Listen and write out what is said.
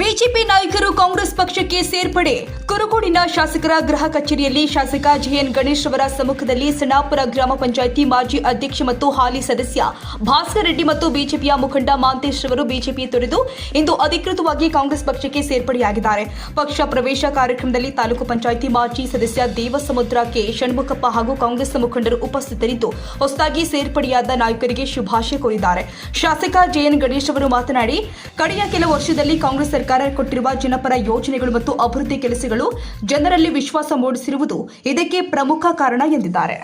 BJP ನಾಯಕರು ಕಾಂಗ್ರೆಸ್ ಪಕ್ಷಕ್ಕೆ ಸೇರ್ಪಡೆ. ಕುರುಗೋಡಿನ ಶಾಸಕರ ಗೃಹ ಕಚೇರಿಯಲ್ಲಿ ಶಾಸಕ ಜೆಎನ್ ಗಣೇಶ್ ಅವರ ಸಮ್ಮುಖದಲ್ಲಿ ಸಣಾಪುರ ಗ್ರಾಮ ಪಂಚಾಯಿತಿ ಮಾಜಿ ಅಧ್ಯಕ್ಷ ಮತ್ತು ಹಾಲಿ ಸದಸ್ಯ ಭಾಸ್ಕರ್ ರೆಡ್ಡಿ ಮತ್ತು ಬಿಜೆಪಿಯ ಮುಖಂಡ ಮಾಂತೇಶ್ ಅವರು ಬಿಜೆಪಿ ತೊರೆದು ಇಂದು ಅಧಿಕೃತವಾಗಿ ಕಾಂಗ್ರೆಸ್ ಪಕ್ಷಕ್ಕೆ ಸೇರ್ಪಡೆಯಾಗಿದ್ದಾರೆ. ಪಕ್ಷ ಪ್ರವೇಶ ಕಾರ್ಯಕ್ರಮದಲ್ಲಿ ತಾಲೂಕು ಪಂಚಾಯಿತಿ ಮಾಜಿ ಸದಸ್ಯ ದೇವಸಮುದ್ರ ಕೆ ಷಣ್ಮುಖಪ್ಪ ಹಾಗೂ ಕಾಂಗ್ರೆಸ್ ಮುಖಂಡರು ಉಪಸ್ಥಿತರಿದ್ದು, ಹೊಸದಾಗಿ ಸೇರ್ಪಡೆಯಾದ ನಾಯಕರಿಗೆ ಶುಭಾಶಯ ಕೋರಿದ್ದಾರೆ. ಶಾಸಕ ಜೆಎನ್ ಗಣೇಶ್ ಅವರು ಮಾತನಾಡಿ ಕಡೆಯ ಕೆಲ ವರ್ಷದಲ್ಲಿ ಕಾಂಗ್ರೆಸ್ ಸರ್ಕಾರ ಕೊಟ್ಟಿರುವ ಜನಪರ ಯೋಜನೆಗಳು ಮತ್ತು ಅಭಿವೃದ್ಧಿ ಕೆಲಸಗಳು ಜನರಲ್ಲಿ ವಿಶ್ವಾಸ ಮೂಡಿಸಿರುವುದು ಇದಕ್ಕೆ ಪ್ರಮುಖ ಕಾರಣ ಎಂದಿದ್ದಾರೆ.